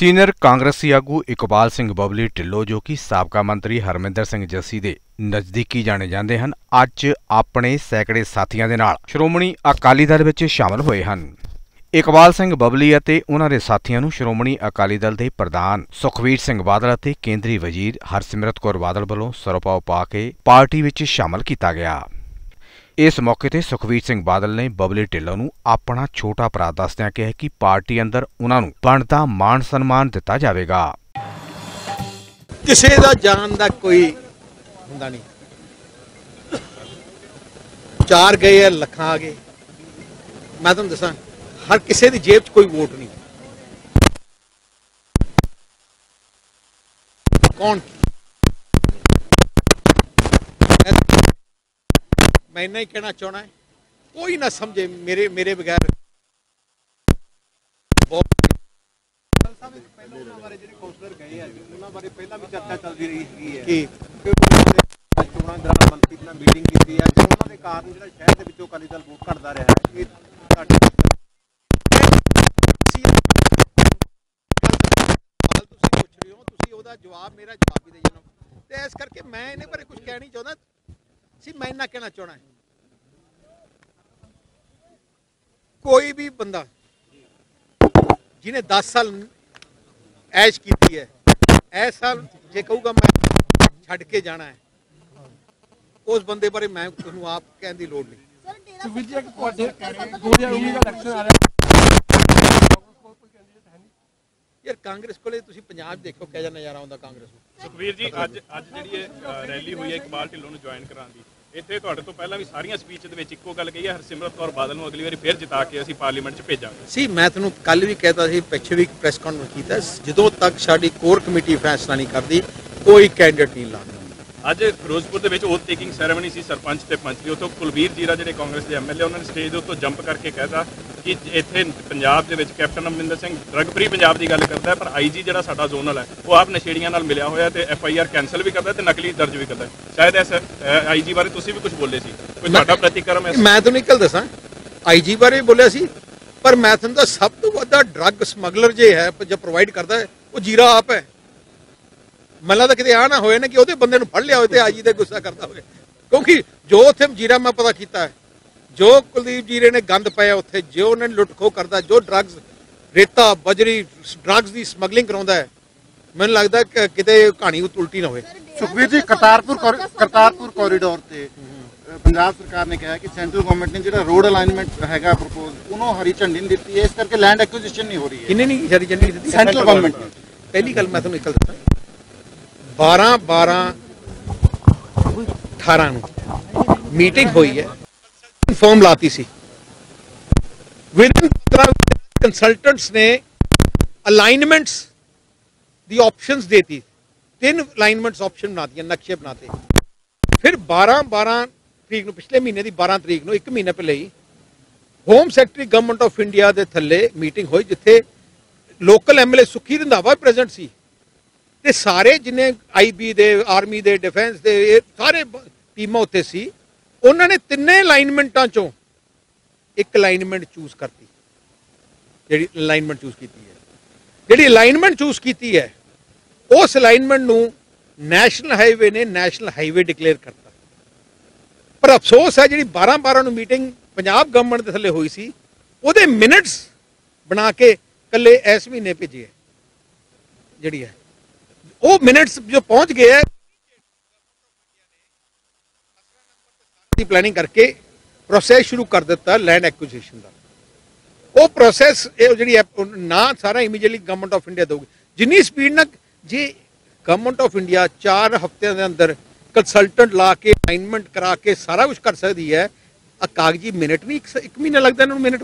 Senior ਕਾਂਗਰਸੀ ਆਗੂ ਇਕਬਾਲ ਸਿੰਘ ਬਬਲੀ ਢਿੱਲੋਂ, ਜੋ ਕਿ ਸਾਬਕਾ ਮੰਤਰੀ ਹਰਮਿੰਦਰ ਸਿੰਘ ਜੱਸੀ ਦੇ ਨਜ਼ਦੀਕੀ ਜਾਣੇ ਜਾਂਦੇ ਹਨ, ਅੱਜ ਆਪਣੇ ਸੈਂਕੜੇ ਸਾਥੀਆਂ ਦੇ ਨਾਲ ਸ਼੍ਰੋਮਣੀ ਅਕਾਲੀ ਦਲ ਵਿੱਚ ਸ਼ਾਮਲ ਹੋਏ ਹਨ। ਇਕਬਾਲ ਸਿੰਘ ਬਬਲੀ ਅਤੇ ਉਹਨਾਂ ਦੇ ਸਾਥੀਆਂ ਨੂੰ ਸ਼੍ਰੋਮਣੀ ਅਕਾਲੀ ਦਲ ਦੇ ਪ੍ਰਧਾਨ ਸੁਖਵੀਰ ਸਿੰਘ ਬਾਦਲ ਅਤੇ ਕੇਂਦਰੀ ਵਜ਼ੀਰ ਹਰਸਿਮਰਤ ਕੌਰ ਬਾਦਲ ਵੱਲੋਂ ਸਰਪਾਉ ਪਾ ਕੇ ਪਾਰਟੀ ਵਿੱਚ ਸ਼ਾਮਲ ਕੀਤਾ ਗਿਆ। ਇਸ ਮੌਕੇ ਤੇ ਸੁਖਵੀਰ ਸਿੰਘ ਬਾਦਲ ਨੇ ਬਬਲੀ ਢਿੱਲੋਂ ਨੂੰ ਆਪਣਾ ਛੋਟਾ ਭਰਾ ਦੱਸਦਿਆਂ ਕਿਹਾ ਕਿ ਪਾਰਟੀ ਅੰਦਰ ਉਹਨਾਂ ਨੂੰ ਬਣਦਾ ਮਾਣ ਸਨਮਾਨ ਦਿੱਤਾ ਜਾਵੇਗਾ। ਕਿਸੇ ਦਾ ਜਾਣ ਦਾ ਕੋਈ ਹੁੰਦਾ ਨਹੀਂ। ਚਾਰ ਗਏ ਆ, ਲੱਖਾਂ ਆ ਗਏ। ਮੈਂ ਤੁਹਾਨੂੰ ਦੱਸਾਂ, ਹਰ ਕਿਸੇ ਦੀ ਜੇਬ 'ਚ ਕੋਈ ਵੋਟ ਨਹੀਂ। ਕੌਣ? ਮੈਂ ਇੰਨਾ ਹੀ ਕਹਿਣਾ ਚਾਹਣਾ ਹੈ ਕੋਈ ਨਾ ਸਮਝੇ ਮੇਰੇ ਮੇਰੇ ਬਗੈਰ। ਬਹੁਤ ਸਾਹਿਬ ਇੱਕ ਪਹਿਲਾਂ ਉਹਨਾਂ ਬਾਰੇ ਜਿਹੜੇ ਕਾਉਂਸਲਰ ਗਏ ਆ ਉਹਨਾਂ ਬਾਰੇ ਪਹਿਲਾਂ ਵੀ ਚਰਚਾ ਚੱਲਦੀ ਰਹੀ ਹੈਗੀ ਹੈ। ਕੀ? ਚੋਣਾਂ ਦੌਰਾਨ ਮੰਤਰੀ ਨਾਲ ਮੀਟਿੰਗ ਕੀਤੀ ਹੈ ਕਿ ਉਹਨਾਂ ਦੇ ਕਾਰਨ ਜਿਹੜਾ ਸ਼ਹਿਰ ਦੇ ਵਿੱਚੋਂ ਅਕਾਲੀ ਦਲ ਵੋਟ ਘਟਦਾ ਰਿਹਾ ਹੈ ਇਹ ਤੁਹਾਡੇ ਸਵਾਲ ਤੁਸੀਂ ਪੁੱਛ ਰਹੇ ਹੋ ਤੁਸੀਂ ਉਹਦਾ ਜਵਾਬ ਮੇਰਾ ਜਵਾਬ ਹੀ ਦੇ ਜਾਣਾ। ਤੇ ਇਸ ਕਰਕੇ ਮੈਂ ਇਹਨੇ ਬਾਰੇ ਕੁਝ ਕਹਿਣਾ ਨਹੀਂ ਚਾਹੁੰਦਾ। ਸੀ, ਮੈਂ ਇੰਨਾ ਕਹਿਣਾ ਚਾਹਣਾ ਕੋਈ ਵੀ ਬੰਦਾ ਜਿਹਨੇ 10 ਸਾਲ ਐਸ਼ ਕੀਤੀ ਹੈ ਐਸ ਸਾਲ ਜੇ ਕਹੂਗਾ ਮੈਂ ਛੱਡ ਕੇ ਜਾਣਾ ਹੈ, ਉਸ ਬੰਦੇ ਬਾਰੇ ਮੈਂ ਤੁਹਾਨੂੰ ਆਪ ਕਹਿਣ ਦੀ ਲੋੜ ਨਹੀਂ। ਸੁਖਬੀਰ ਜੀ ਤੁਹਾਡੇ 2019 ਦਾ ਇਲੈਕਸ਼ਨ ਆ ਰਿਹਾ ਯਾਰ ਕਾਂਗਰਸ ਕੋਲੇ ਤੁਸੀਂ ਪੰਜਾਬ ਦੇਖੋ ਕਿਹੋ ਜਿਹਾ ਨਜ਼ਾਰਾ ਆਉਂਦਾ ਕਾਂਗਰਸ ਨੂੰ। ਸੁਖਵੀਰ ਜੀ ਅੱਜ ਅੱਜ ਜਿਹੜੀ ਇਹ ਰੈਲੀ ਹੋਈ ਹੈ ਇਕਬਾਲ ਢਿੱਲੋਂ ਨੂੰ ਜੁਆਇਨ ਕਰਾਉਣ ਦੀ ਇੱਥੇ ਤੁਹਾਡੇ ਤੋਂ ਪਹਿਲਾਂ ਵੀ ਸਾਰੀਆਂ ਸਪੀਚ ਦੇ ਵਿੱਚ ਇੱਕੋ ਗੱਲ ਕਹੀ ਹੈ ਹਰਸਿਮਰਤ ਕੌਰ ਬਾਦਲ ਨੂੰ ਅਗਲੀ ਵਾਰੀ ਫਿਰ ਜਿਤਾ ਕੇ ਅਸੀਂ ਪਾਰਲੀਮੈਂਟ 'ਚ ਭੇਜਾਂਗੇ। ਸੀ ਮੈਂ ਤੁਹਾਨੂੰ ਕੱਲ ਵੀ ਕਹਿਤਾ ਸੀ ਪਿੱਛੇ ਵੀ ਪ੍ਰੈਸ ਕਾਨਫਰੰਸ ਕੀਤਾ ਜਦੋਂ ਤੱਕ ਸਾਡੀ ਕੋਰ ਕਮੇਟੀ ਫੈਸਲਾ ਨਹੀਂ ਕਰਦੀ ਕੋਈ ਕੈਂਡੀਡੇਟ ਨਹੀਂ ਲਾਉਂਦਾ। ਅੱਜ ਫਿਰੋਜ਼ਪੁਰ ਦੇ ਵਿੱਚ ਓਥ ਟੇਕਿੰਗ ਸੈਰੇਮਨੀ ਸੀ ਸਰਪੰਚ ਤੇ ਪੰਚ ਦੀ। ਉੱਥੋਂ ਕੁਲਬੀਰ ਜੀਰਾ ਜਿਹੜੇ ਕਾਂਗਰਸ ਦੇ ਐਮਐਲਏ ਉਹਨਾਂ ਨੇ ਸਟੇਜ ਦੇ ਉੱਤੋਂ ਜੰਪ ਕਰਕੇ ਕਹਿਤਾ ਕਿ ਇੱਥੇ ਪੰਜਾਬ ਦੇ ਵਿੱਚ captain Amarinder Singh drug free Punjab ਦੀ ਗੱਲ ਕਰਦਾ ਪਰ ਆਈਜੀ ਜਿਹੜਾ ਸਾਡਾ ਜ਼ੋਨਲ ਹੈ ਉਹ ਆਪ ਨਸ਼ੇੜੀਆਂ ਨਾਲ ਮਿਲਿਆ ਹੋਇਆ ਤੇ ਐਫਆਈਆਰ ਕੈਨਸਲ ਵੀ ਕਰਦਾ ਤੇ ਨਕਲੀ ਦਰਜ ਵੀ ਕਰਦਾ ਸ਼ਾਇਦ ਇਸ ਆਈਜੀ ਬਾਰੇ ਤੁਸੀਂ ਵੀ ਕੁਝ ਬੋਲੇ ਸੀ। ਕੋਈ ਤੁਹਾਡਾ ਪ੍ਰਤੀਕਰਮ ਹੈ ਮੈਂ ਤੁਹਾਨੂੰ ਇੱਕ ਗੱਲ ਦੱਸਾਂ। ਆਈਜੀ ਬਾਰੇ ਬੋਲਿਆ ਸੀ ਪਰ ਮੈਂ ਤੁਹਾਨੂੰ ਤਾਂ ਸਭ ਤੋਂ ਵੱਡਾ ਡਰੱਗ ਸਮਗਲਰ ਜੇ ਹੈ ਜੋ ਪ੍ਰੋਵਾਈਡ ਕਰਦਾ ਹੈ ਉਹ ਜੀਰਾ ਆਪ ਹੈ। ਮੈਨੂੰ ਲੱਗਦਾ ਕਿਤੇ ਆ ਨਾ ਹੋਏ ਨਾ ਕਿ ਉਹਦੇ ਬੰਦੇ ਨੂੰ ਫੜ ਲਿਆ ਹੋਵੇ ਤੇ ਆਈਜੀ ਤੇ ਗੁੱਸਾ ਕਰਦਾ ਹੋਵੇ। ਕਿਉਂਕਿ ਜੋ ਉੱਥੇ ਜੀਰਾ ਮੈਂ ਪਤਾ ਕੀਤਾ ਹੈ ਜੋ ਕੁਲਦੀਪ ਜੀਰੇ ਨੇ ਗੰਦ ਪਾਇਆ ਉੱਥੇ ਜੋ ਉਹਨੇ ਲੁੱਟ ਖੋ ਕਰਦਾ ਜੋ ਡਰੱਗਸ ਰੇਤਾ ਬਜਰੀ ਡਰੱਗਸ ਦੀ ਸਮਗਲਿੰਗ ਕਰਾਉਂਦਾ ਹੈ ਮੈਨੂੰ ਲੱਗਦਾ ਕਿ ਕਿਤੇ ਕਹਾਣੀ ਉਲਟੀ ਨਾ ਹੋਵੇ। ਸੁਖਬੀਰ ਜੀ ਕਰਤਾਰਪੁਰ ਕੋਰ- ਕਰਤਾਰਪੁਰ ਕੋਰੀਡੋਰ ਤੇ ਪੰਜਾਬ ਸਰਕਾਰ ਨੇ ਕਿਹਾ ਕਿ ਸੈਂਟਰਲ ਗਵਰਨਮੈਂਟ ਨੇ ਜਿਹੜਾ ਰੋਡ ਅਲਾਈਨਮੈਂਟ ਹੈਗਾ ਪ੍ਰਪੋਜ਼ ਉਹਨੂੰ ਹਰੀ ਝੰਡੀ ਨਹੀਂ ਦਿੱਤੀ। ਹੈ ਇਸ ਕਰਕੇ ਲੈਂਡ ਐਕੁਜੀਸ਼ਨ ਨਹੀਂ ਹੋ ਰਹੀ ਹੈ। ਕਿੰਨੇ ਨਹੀਂ ਸ਼ਰੀ ਜੰਡੀ ਦਿੱਤੀ? ਸੈਂਟਰਲ ਗਵਰਨਮੈਂਟ ਨੇ। ਪਹਿਲੀ ਗੱਲ ਮੈਂ ਤੁਹਾਨੂੰ ਇੱਕ ਗੱਲ ਦੱਸਾਂ। 12 12 18 ਨੂੰ ਮੀਟਿੰਗ ਹੋਈ ਹੈ। ਫਾਰਮ ਲਾਤੀ ਸੀ। ਵਿਦਨ ਕੰਸਲਟੈਂਟਸ ਨੇ ਅਲਾਈਨਮੈਂਟਸ ਦੀ ਆਪਸ਼ਨਸ ਦੇਤੀ। ਤਿੰਨ ਅਲਾਈਨਮੈਂਟਸ ਆਪਸ਼ਨ ਬਣਾਤੀਆਂ, ਨਕਸ਼ੇ ਬਣਾਤੇ। ਫਿਰ 12 12 ਤਰੀਕ ਨੂੰ, ਪਿਛਲੇ ਮਹੀਨੇ ਦੀ 12 ਤਰੀਕ ਨੂੰ, ਇੱਕ ਮਹੀਨੇ ਪਹਿਲੇ ਹੀ home secretary government of India ਦੇ ਥੱਲੇ ਮੀਟਿੰਗ ਹੋਈ, ਜਿੱਥੇ ਲੋਕਲ ਐਮਐਲਏ ਸੁਖੀ ਰੰਧਾਵਾ ਪ੍ਰੈਜ਼ੈਂਟ ਸੀ। ਤੇ ਸਾਰੇ ਜਿਨੇ ਆਈਬੀ ਦੇ, ਆਰਮੀ ਦੇ, ਡਿਫੈਂਸ ਦੇ, ਇਹ ਸਾਰੇ ਟੀਮਾਂ ਉੱਤੇ ਸੀ, ਉਹਨਾਂ ਨੇ ਤਿੰਨੇ ਅਲਾਈਨਮੈਂਟਾਂ ਚੋਂ ਇੱਕ ਅਲਾਈਨਮੈਂਟ ਚੂਜ਼ ਕਰਤੀ। ਜਿਹੜੀ ਅਲਾਈਨਮੈਂਟ ਚੂਜ਼ ਕੀਤੀ ਹੈ। ਜਿਹੜੀ ਅਲਾਈਨਮੈਂਟ ਚੂਜ਼ ਕੀਤੀ ਹੈ, ਉਸ ਅਲਾਈਨਮੈਂਟ ਨੂੰ ਨੈਸ਼ਨਲ ਹਾਈਵੇ ਨੇ ਨੈਸ਼ਨਲ ਹਾਈਵੇ ਡਿਕਲੇਅਰ ਕਰਤਾ। ਪਰ ਅਫਸੋਸ ਹੈ, ਜਿਹੜੀ 12 12 ਨੂੰ ਮੀਟਿੰਗ ਪੰਜਾਬ ਗਵਰਨਮੈਂਟ ਦੇ ਥੱਲੇ ਹੋਈ ਸੀ, ਉਹਦੇ ਮਿੰਟਸ ਬਣਾ ਕੇ ਕੱਲੇ ਇਸ ਮਹੀਨੇ ਭੇਜੇ ਜਿਹੜੀ ਹੈ। ਉਹ ਮਿੰਟਸ ਜੋ ਪਹੁੰਚ ਗਏ ਹੈ, ਦੀ ਪਲੈਨਿੰਗ ਕਰਕੇ ਪ੍ਰੋਸੈਸ ਸ਼ੁਰੂ ਕਰ ਦਿੱਤਾ ਲੈਂਡ ਐਕੁਜੀਸ਼ਨ ਦਾ। ਉਹ ਪ੍ਰੋਸੈਸ ਇਹ ਜਿਹੜੀ ਨਾ ਸਾਰਾ ਇਮੀਡੀਏਟਲੀ ਗਵਰਨਮੈਂਟ ਆਫ ਇੰਡੀਆ ਦੇਊਗੀ। ਜਿੰਨੀ ਸਪੀਡ ਨਾਲ ਜੇ ਗਵਰਨਮੈਂਟ ਆਫ ਇੰਡੀਆ 4 ਹਫ਼ਤਿਆਂ ਦੇ ਅੰਦਰ ਕੰਸਲਟੈਂਟ ਲਾ ਕੇ ਅਲਾਈਨਮੈਂਟ ਕਰਾ ਕੇ ਸਾਰਾ ਕੁਝ ਕਰ ਸਕਦੀ ਹੈ ਆ ਕਾਗਜ਼ੀ ਮਿੰਟ ਨਹੀਂ, ਇੱਕ ਇੱਕ ਮਹੀਨਾ ਲੱਗਦਾ ਇਹਨਾਂ ਨੂੰ ਮਿੰਟ